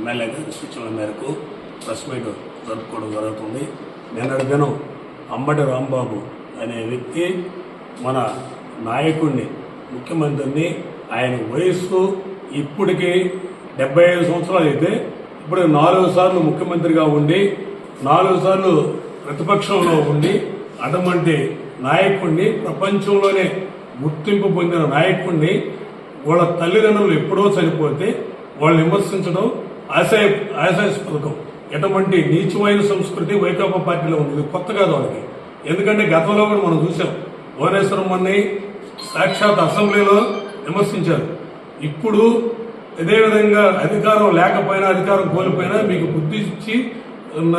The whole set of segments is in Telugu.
సూచనల మేరకు ప్రెస్ మీట్ జరుపుకోవడం జరుగుతుంది. నిన్నటి దినం అంబటి రాంబాబు అనే వ్యక్తి మన నాయకుడిని ముఖ్యమంత్రిని ఆయన వయస్సు ఇప్పటికీ డెబ్బై ఐదు సంవత్సరాలు అయితే ఇప్పుడు నాలుగు సార్లు ముఖ్యమంత్రిగా ఉండి నాలుగు సార్లు ప్రతిపక్షంలో ఉండి అటువంటి నాయకుడిని ప్రపంచంలోనే గుర్తింపు పొందిన నాయకుడిని వాళ్ళ తల్లిదండ్రులు ఎప్పుడో చనిపోతే వాళ్ళు విమర్శించడం ఆశయ ఆశాస్పదకం ఎటువంటి నీచమైన సంస్కృతి వైకాపా పార్టీలో ఉంది ఇది కొత్త కాదు వాళ్ళకి. ఎందుకంటే గతంలో కూడా మనం చూసాం భువనేశ్వరం సాక్షాత్ అసెంబ్లీలో విమర్శించారు. ఇప్పుడు ఇదే విధంగా అధికారం లేకపోయినా అధికారం కోల్పోయినా మీకు బుద్ధి ఇచ్చి ఉన్న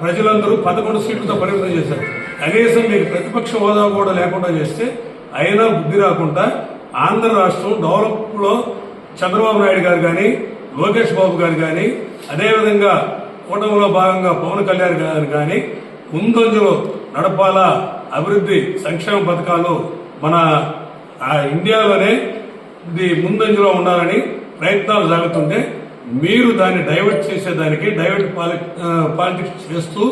ప్రజలందరూ పదకొండు సీట్లతో పరిమితం చేశారు. కనీసం మీకు ప్రతిపక్ష హోదా కూడా లేకుండా చేస్తే అయినా బుద్ధి రాకుండా ఆంధ్ర రాష్ట్రం డెవలప్లో చంద్రబాబు నాయుడు గారు కానీ లోకేష్ బాబు గారు కానీ అదేవిధంగా కూటమిలో భాగంగా పవన్ కళ్యాణ్ గారు కానీ ముందంజలో నడపాలా అభివృద్ధి సంక్షేమ పథకాలు మన ఇండియాలోనే ఇది ముందంజలో ఉండాలని ప్రయత్నాలు జరుగుతుంటే మీరు దాన్ని డైవర్ట్ చేసేదానికి డైవర్ట్ పాలి పాలిటిక్స్ చేస్తూ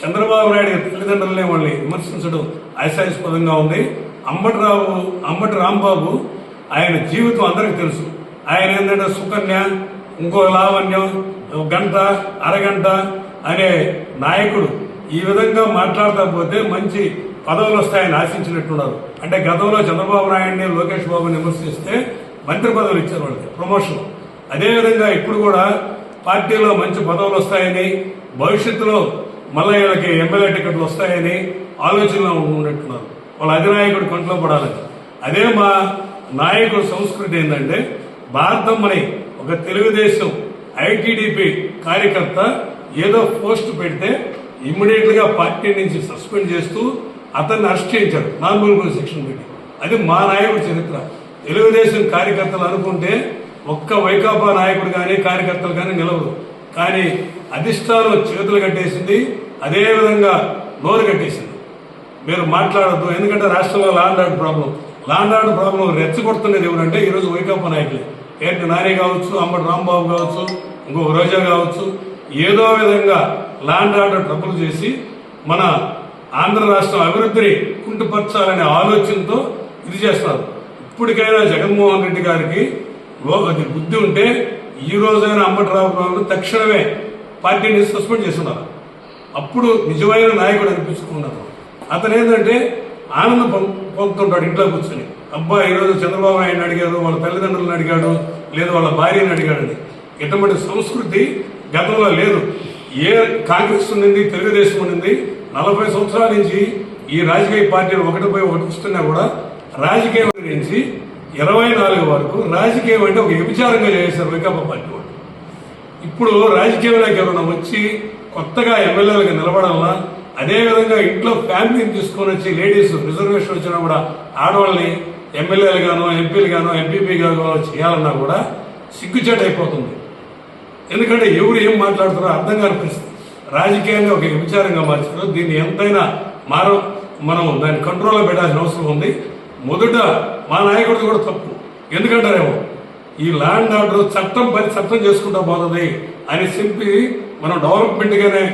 చంద్రబాబు నాయుడు తల్లిదండ్రులనే వాళ్ళని విమర్శించడం ఆశాస్పదంగా ఉంది. అంబటిరావు అంబటి రాంబాబు ఆయన జీవితం అందరికీ తెలుసు. ఆయన ఏంటంటే సుకన్య ఇంకో లావణ్యం ఒక గంట అరగంట అనే నాయకుడు ఈ విధంగా మాట్లాడతా పోతే మంచి పదవులు వస్తాయని ఆశించినట్టున్నారు. అంటే గతంలో చంద్రబాబు నాయుడిని లోకేష్ బాబుని విమర్శిస్తే మంత్రి పదవులు ఇచ్చారు వాళ్ళకి ప్రమోషన్. అదేవిధంగా ఇప్పుడు కూడా పార్టీలో మంచి పదవులు వస్తాయని భవిష్యత్తులో మళ్ళీ వీళ్ళకి ఎమ్మెల్యే టికెట్లు వస్తాయని ఆలోచనలో ఉన్నట్టున్నారు. వాళ్ళ అధినాయకుడు కంట్లో పడాలని. అదే మా నాయకుడు సంస్కృతి ఏంటంటే భారతమ్మని ఒక తెలుగుదేశం ఐటీడీపీ కార్యకర్త ఏదో పోస్ట్ పెడితే ఇమ్మీడియట్గా పార్టీ నుంచి సస్పెండ్ చేస్తూ అతన్ని అరెస్ట్ చేయించారు. నార్మల్ సెక్షన్ పెట్టి. అది మా నాయకుడి చరిత్ర. తెలుగుదేశం కార్యకర్తలు అనుకుంటే ఒక్క వైకాపా నాయకుడు కానీ కార్యకర్తలు కానీ నిలవరు. కానీ అధిష్టానం చేతులు కట్టేసింది అదేవిధంగా నోరు కట్టేసింది. మీరు మాట్లాడద్దు. ఎందుకంటే రాష్ట్రంలో land order problem land order problem రెచ్చగొడుతున్నది ఎవరంటే ఈరోజు వైకాపా నాయకులే. ఏంటి నాని కావచ్చు అంబటి రాంబాబు కావచ్చు ఇంకొక రోజా కావచ్చు ఏదో విధంగా లాండ్ ఆర్డర్ ట్రబుల్ చేసి మన ఆంధ్ర రాష్ట్రం అభివృద్ధిని కుంటుపరచాలనే ఆలోచనతో ఇది చేస్తారు. ఇప్పటికైనా జగన్మోహన్ రెడ్డి గారికి అది బుద్ధి ఉంటే ఈ రోజైనా అంబటి రాంబాబు తక్షణమే పార్టీని సస్పెండ్ చేస్తున్నారు. అప్పుడు నిజమైన నాయకుడు అనిపించుకున్నారు. అతను ఏంటంటే ఆనందం పొందుతుంటాడు ఇంట్లో కూర్చొని. అబ్బా ఈరోజు చంద్రబాబు నాయుడు అడిగాడు వాళ్ళ తల్లిదండ్రులను అడిగాడు లేదు వాళ్ళ భార్యని అడిగాడని ఇటువంటి సంస్కృతి గతంలో లేదు. ఏ కాంగ్రెస్ ఉండింది తెలుగుదేశం ఉండింది నలభై సంవత్సరాల నుంచి ఈ రాజకీయ పార్టీలు ఒకటిపై ఒకటి వస్తున్నా కూడా రాజకీయం నుంచి ఇరవై నాలుగు వరకు రాజకీయం అంటే ఒక వ్యభిచారంగా చేశారు వైకాపా పార్టీ వాళ్ళు. ఇప్పుడు రాజకీయంలోకి ఎవరైనా వచ్చి కొత్తగా ఎమ్మెల్యేలకు నిలబడాలన్నా అదేవిధంగా ఇంట్లో ఫ్యామిలీని తీసుకొని వచ్చి లేడీస్ రిజర్వేషన్ వచ్చినా కూడా ఆడవాళ్ళని ఎమ్మెల్యేలు గాను ఎంపీలు గాను ఎంపీపీ గాను చేయాలన్నా కూడా సిగ్గుచేట అయిపోతుంది. ఎందుకంటే ఎవరు ఏం మాట్లాడుతారో అర్థం కాని పరిస్థితి. రాజకీయంగా ఒక విచారంగా మార్చారు. దీన్ని ఎంతైనా మార మనం దాన్ని కంట్రోల్లో పెట్టాల్సిన అవసరం ఉంది. మొదట మా నాయకుడిది కూడా తప్పు. ఎందుకంటారేమో? ఈ ల్యాండ్ ఆర్డర్ చట్టం పని చట్టం చేసుకుంటా పోతుంది అని చెప్పి మనం డెవలప్మెంట్గానే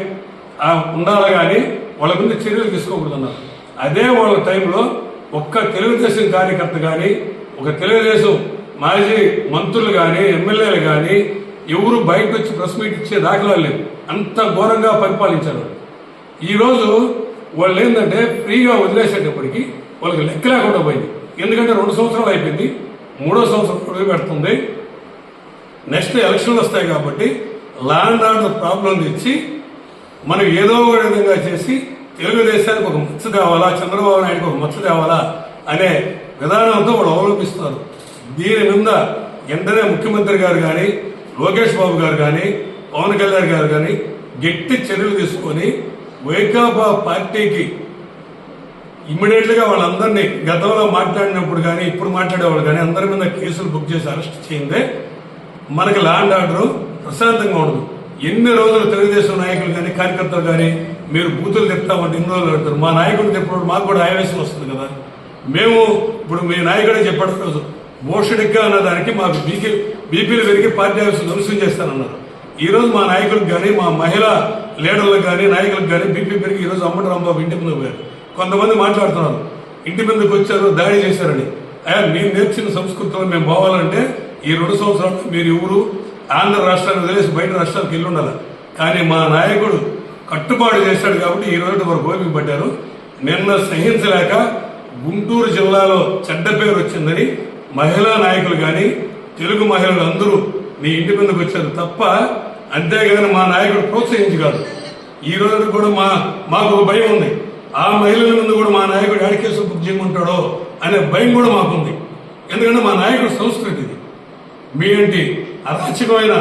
ఉండాలి కానీ వాళ్ళ మీద చర్యలు తీసుకోకూడదు అన్నారు అదే వాళ్ళ టైంలో ఒక్క తెలుగుదేశం కార్యకర్త కానీ ఒక తెలుగుదేశం మాజీ మంత్రులు కానీ ఎమ్మెల్యేలు కానీ ఎవరు బయటకు వచ్చి ప్రెస్ మీట్ ఇచ్చే దాఖలా లేవు. అంత ఘోరంగా పరిపాలించారు. ఈరోజు ఈ రోజు వాళ్ళు ఏంటంటే ఫ్రీగా వదిలేసేటప్పటికి వాళ్ళకి లెక్క లేకుండా పోయింది. ఎందుకంటే రెండు సంవత్సరాలు అయిపోయింది. మూడో సంవత్సరం అడుగు పెడుతుంది. నెక్స్ట్ ఎలక్షన్లు వస్తాయి కాబట్టి ల్యాండ్ ఆర్డర్ ప్రాబ్లం తెచ్చి మనం ఏదో ఒక విధంగా చేసి తెలుగుదేశానికి ఒక మచ్చ తేవాలా చంద్రబాబు నాయుడుకి ఒక మచ్చ తేవాలా అనే విధానంతో వాళ్ళు అవలోపిస్తారు దీని మీద వెంటనే ముఖ్యమంత్రి గారు కానీ లోకేష్ బాబు గారు కానీ పవన్ కళ్యాణ్ గారు కానీ గట్టి చర్యలు తీసుకొని వైకాపా పార్టీకి ఇమ్మీడియట్గా వాళ్ళందరినీ గతంలో మాట్లాడినప్పుడు కానీ ఇప్పుడు మాట్లాడేవాళ్ళు కానీ అందరి మీద కేసులు బుక్ చేసి అరెస్ట్ చేయిందే మనకి ల్యాండ్ ఆర్డర్ ప్రశాంతంగా ఉండదు. ఎన్ని రోజులు తెలుగుదేశం నాయకులు కానీ కార్యకర్తలు కానీ మీరు బూతులు చెప్తామంటే ఎన్ని రోజులు పెడతారు. మా నాయకుడు చెప్పినప్పుడు మాకు కూడా ఆవేశం వస్తుంది కదా. మేము ఇప్పుడు మీ నాయకుడే చెప్పాడు రోజు అన్న దానికి మాకు బీపీ బీపీలు పెరిగి పార్టీ ఆఫీసులు ధ్వంసం చేస్తానన్నారు. ఈ రోజు మా నాయకులకు కానీ మా మహిళా లీడర్లకు కానీ నాయకులకు కానీ బీపీ పెరిగి ఈరోజు అమ్మటి రాంబాబు ఇంటి ముందుకు పోయారు. కొంతమంది మాట్లాడుతున్నారు ఇంటి ముందుకు వచ్చారు దాడి చేశారని. అయ్యా మీరు నేర్చిన సంస్కృతిలో మేము పోవాలంటే ఈ రెండు సంవత్సరాలు మీరు ఎవరు ఆంధ్ర రాష్ట్రాన్ని వదిలేసి బయట రాష్ట్రాలకు వెళ్ళి ఉండాలి. కానీ మా నాయకుడు కట్టుబాటు చేశాడు కాబట్టి ఈ రోజు వరకు ఓపిక పడ్డారు. నిన్న సహించలేక గుంటూరు జిల్లాలో చెడ్డ పేరు వచ్చిందని మహిళా నాయకులు కానీ తెలుగు మహిళలు అందరూ మీ ఇంటి మీదకి వచ్చారు తప్ప అంతేగాని మా నాయకుడు ప్రోత్సహించి కాదు ఈ రోజు కూడా మా మాకు ఒక భయం ఉంది. ఆ మహిళల ముందు కూడా మా నాయకుడు అడికేసు బుక్ చేయమంటాడో అనే భయం కూడా మాకుంది. ఎందుకంటే మా నాయకుడు సంస్కృతి ఇది. మీ ఏంటి అరాచకమైన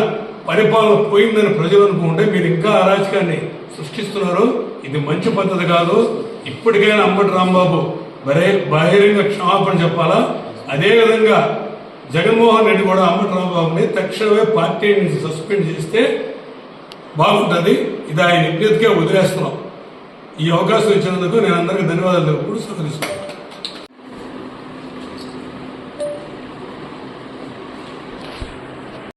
పరిపాలన పోయిందని ప్రజలు అనుకుంటే మీరు ఇంకా అరాచకాన్ని సృష్టిస్తున్నారు. ఇది మంచి పద్ధతి కాదు. ఇప్పటికైనా అంబటి రాంబాబు బరే బహిరంగ క్షమాపణ చెప్పాలా? అదేవిధంగా జగన్మోహన్ రెడ్డి కూడా అంబటి రాంబాబుని తక్షణమే పార్టీ నుంచి సస్పెండ్ చేస్తే బాగుంటుంది. ఇది ఆయన విజ్ఞతకే వదిలేస్తున్నాం. ఈ అవకాశం ఇచ్చినందుకు నేను అందరికీ ధన్యవాదాలు తెలుపుకుంటూ